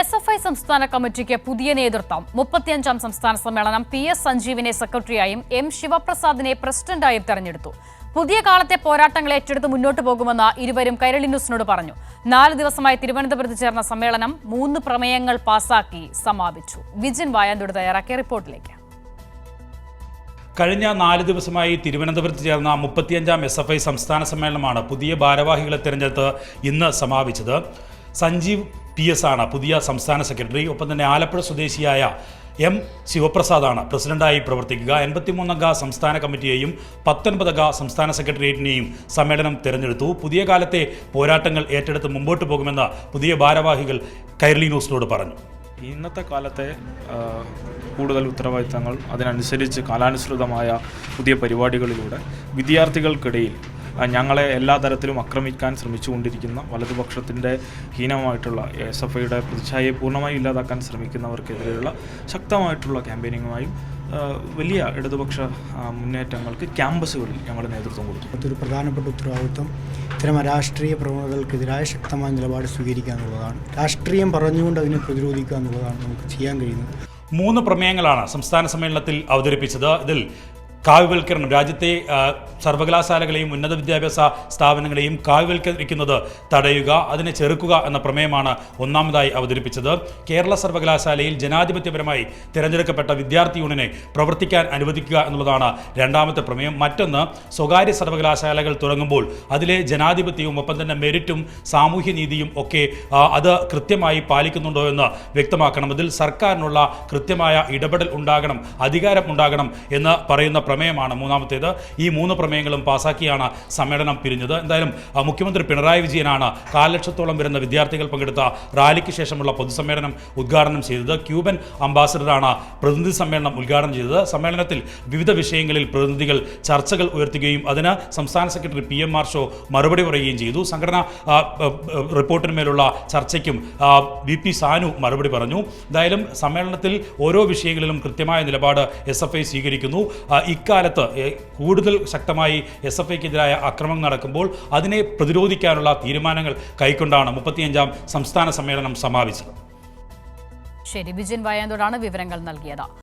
S F I സംസ്ഥാന കമ്മിറ്റിക്ക് പുതിയ നേതൃത്വം. മുപ്പത്തിയഞ്ചാം സംസ്ഥാന സമ്മേളനം പി എസ് സഞ്ജീവിനെ സെക്രട്ടറിയായും എം ശിവപ്രസാദിനെ പ്രസിഡന്റായും തെരഞ്ഞെടുത്തു. പുതിയ കാലത്തെ പോരാട്ടങ്ങൾ ഏറ്റെടുത്ത് മുന്നോട്ട് പോകുമെന്ന് ഇരുവരും കൈരളി ന്യൂസിനോട് പറഞ്ഞു. നാല് ദിവസമായി തിരുവനന്തപുരത്ത് ചേർന്ന സമ്മേളനം മൂന്ന് പ്രമേയങ്ങൾ പാസാക്കി സമാപിച്ചു. വിജിൻ വായാന്തോട് തയ്യാറാക്കിയ റിപ്പോർട്ടിലേക്ക്. കഴിഞ്ഞ നാല് ദിവസമായി തിരുവനന്തപുരത്ത് ചേർന്ന മുപ്പത്തിയഞ്ചാം എസ് എഫ് ഐ സംസ്ഥാന സമ്മേളനമാണ് പുതിയ ഭാരവാഹികളെ തെരഞ്ഞെടുത്ത് ഇന്ന് സമാപിച്ചത്. സഞ്ജീവ് പി എസ് ആണ് പുതിയ സംസ്ഥാന സെക്രട്ടറി. ഒപ്പം തന്നെ ആലപ്പുഴ സ്വദേശിയായ എം ശിവപ്രസാദാണ് പ്രസിഡന്റായി പ്രവർത്തിക്കുക. എൺപത്തിമൂന്നംഗ സംസ്ഥാന കമ്മിറ്റിയെയും പത്തൊൻപതംഗ സംസ്ഥാന സെക്രട്ടേറിയറ്റിനെയും സമ്മേളനം തെരഞ്ഞെടുത്തു. പുതിയ കാലത്തെ പോരാട്ടങ്ങൾ ഏറ്റെടുത്ത് മുമ്പോട്ട് പോകുമെന്ന് പുതിയ ഭാരവാഹികൾ കൈരളി ന്യൂസിനോട് പറഞ്ഞു. ഇന്നത്തെ കാലത്തെ കൂടുതൽ ഉത്തരവാദിത്തങ്ങൾ അതിനനുസരിച്ച് കാലാനുസൃതമായ പുതിയ പരിപാടികളിലൂടെ വിദ്യാർത്ഥികൾക്കിടയിൽ ഞങ്ങളെ എല്ലാ തരത്തിലും ആക്രമിക്കാൻ ശ്രമിച്ചുകൊണ്ടിരിക്കുന്ന വലതുപക്ഷത്തിന്റെ ഹീനമായിട്ടുള്ള എസ് എഫ് ഐയുടെ പ്രതിച്ഛായയെ പൂർണമായും ഇല്ലാതാക്കാൻ ശ്രമിക്കുന്നവർക്കെതിരെയുള്ള ശക്തമായിട്ടുള്ള ക്യാമ്പയിനിങ്ങുമായും വലിയ ഇടതുപക്ഷ മുന്നേറ്റങ്ങൾക്ക് ക്യാമ്പസുകളിൽ ഞങ്ങൾ നേതൃത്വം കൊടുത്തു. അതൊരു പ്രധാനപ്പെട്ട ഉത്തരവാദിത്വം. ഇത്തരം രാഷ്ട്രീയ പ്രവണതകൾക്കെതിരായ ശക്തമായ നിലപാട് സ്വീകരിക്കുക എന്നുള്ളതാണ്. രാഷ്ട്രീയം പറഞ്ഞുകൊണ്ട് അതിനെ പ്രതിരോധിക്കുക എന്നുള്ളതാണ് നമുക്ക് ചെയ്യാൻ കഴിയുന്നത്. മൂന്ന് പ്രമേയങ്ങളാണ് സംസ്ഥാന സമ്മേളനത്തിൽ അവതരിപ്പിച്ചത്. ഇതിൽ കാവ്യവൽക്കരണം. രാജ്യത്തെ സർവകലാശാലകളെയും ഉന്നത വിദ്യാഭ്യാസ സ്ഥാപനങ്ങളെയും കാവ്യവൽക്കരിക്കുന്നത് തടയുക അതിനെ ചെറുക്കുക എന്ന പ്രമേയമാണ് ഒന്നാമതായി അവതരിപ്പിച്ചത്. കേരള സർവകലാശാലയിൽ ജനാധിപത്യപരമായി തിരഞ്ഞെടുക്കപ്പെട്ട വിദ്യാർത്ഥി യൂണിയനെ പ്രവർത്തിക്കാൻ അനുവദിക്കുക എന്നുള്ളതാണ് രണ്ടാമത്തെ പ്രമേയം. മറ്റൊന്ന് സ്വകാര്യ സർവകലാശാലകൾ തുടങ്ങുമ്പോൾ അതിലെ ജനാധിപത്യവും ഒപ്പം തന്നെ മെരിറ്റും സാമൂഹ്യനീതിയും ഒക്കെ അത് കൃത്യമായി പാലിക്കുന്നുണ്ടോ എന്ന് വ്യക്തമാക്കണം. അതിൽ സർക്കാരിനുള്ള കൃത്യമായ ഇടപെടൽ ഉണ്ടാകണം അധികാരം ഉണ്ടാകണം എന്ന് പറയുന്ന പ്രമേയമാണ് മൂന്നാമത്തേത്. ഈ മൂന്ന് പ്രമേയങ്ങളും പാസാക്കിയാണ് സമ്മേളനം പിരിഞ്ഞത്. എന്തായാലും മുഖ്യമന്ത്രി പിണറായി വിജയനാണ് കാലക്ഷത്തോളം വരുന്ന വിദ്യാർത്ഥികൾ പങ്കെടുത്ത റാലിക്ക് ശേഷമുള്ള പൊതുസമ്മേളനം ഉദ്ഘാടനം ചെയ്തത്. ക്യൂബൻ അംബാസഡറാണ് പ്രതിനിധി സമ്മേളനം ഉദ്ഘാടനം ചെയ്തത്. സമ്മേളനത്തിൽ വിവിധ വിഷയങ്ങളിൽ പ്രതിനിധികൾ ചർച്ചകൾ ഉയർത്തുകയും അതിന് സംസ്ഥാന സെക്രട്ടറി പി എം മാർഷോ മറുപടി പറയുകയും ചെയ്തു. സംഘടന റിപ്പോർട്ടിന്മേലുള്ള ചർച്ചയ്ക്കും വി പി സാനു മറുപടി പറഞ്ഞു. എന്തായാലും സമ്മേളനത്തിൽ ഓരോ വിഷയങ്ങളിലും കൃത്യമായ നിലപാട് എസ് എഫ് ഐ സ്വീകരിക്കുന്നു. ആ, ഇക്കാലത്ത് കൂടുതൽ ശക്തമായി എസ് എഫ് ഐക്കെതിരായ അക്രമം നടക്കുമ്പോൾ അതിനെ പ്രതിരോധിക്കാനുള്ള തീരുമാനങ്ങൾ കൈക്കൊണ്ടാണ് മുപ്പത്തിയഞ്ചാം സംസ്ഥാന സമ്മേളനം സമാപിച്ചത്. ശരി വിജയൻ വായാന്തോടാണ് വിവരങ്ങൾ നൽകിയത്.